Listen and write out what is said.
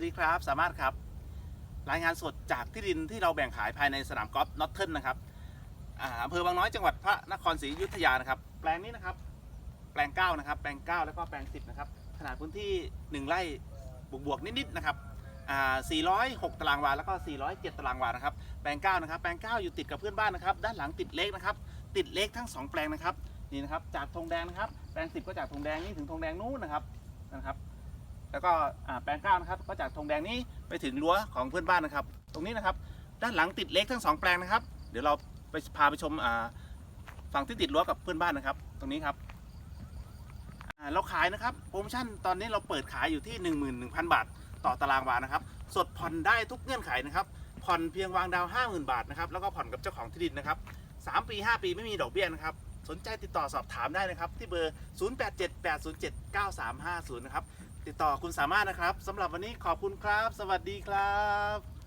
วัสดีครับ สามารถครับ รายงานสดจากที่ดินที่เราแบ่งขายภายในสนามกอล์ฟนอตเทิลนะครับอ่าอำเภอบางน้อยจังหวัดพระนครศรีอยุธยานะครับ แปลงนี้นะครับ แปลง9นะครับ แปลง 9 แล้วก็แปลง 10 นะครับ ขนาดพื้นที่ 1 ไร่บวกๆนิดๆนะครับอ่า406 ตารางวา แล้วก็ 407 ตารางวา นะครับ แปลง 9 นะครับ แปลง 9 อยู่ติดกับเพื่อนบ้านนะครับ ด้านหลังติดเล็กนะครับ ติดเล็กทั้ง 2 แปลงนะครับ นี่นะครับ จากธงแดงนะครับ แปลง 10 ก็จากธงแดงนี่ถึงธงแดงนู้นนะครับ นะครับ แล้วก็แปลง9นะครับ ก็จากธงแดงนี้ไปถึงรั้วของเพื่อนบ้านนะครับ ตรงนี้นะครับ ด้านหลังติดเล็กทั้ง2แปลงนะครับ เดี๋ยวเราไปพาไปชมฝั่งที่ติดรั้วกับเพื่อนบ้านนะครับ ตรงนี้ครับเราขายนะครับโปรโมชั่นตอนนี้เราเปิดขายอยู่ที่ 11,000 บาท ต่อตารางวานะครับ สดผ่อนได้ทุกเงื่อนไขนะครับ ผ่อนเพียงวางดาว 50,000 บาทนะครับ แล้วก็ผ่อนกับเจ้าของที่ดินนะครับ 3 ปี 5 ปีไม่มีดอกเบี้ยนะครับ สนใจติดต่อสอบถามได้นะครับ ที่เบอร์ 0878079350 นะครับ ติดต่อคุณสามารถนะครับสำหรับวันนี้ขอบคุณครับ สวัสดีครับ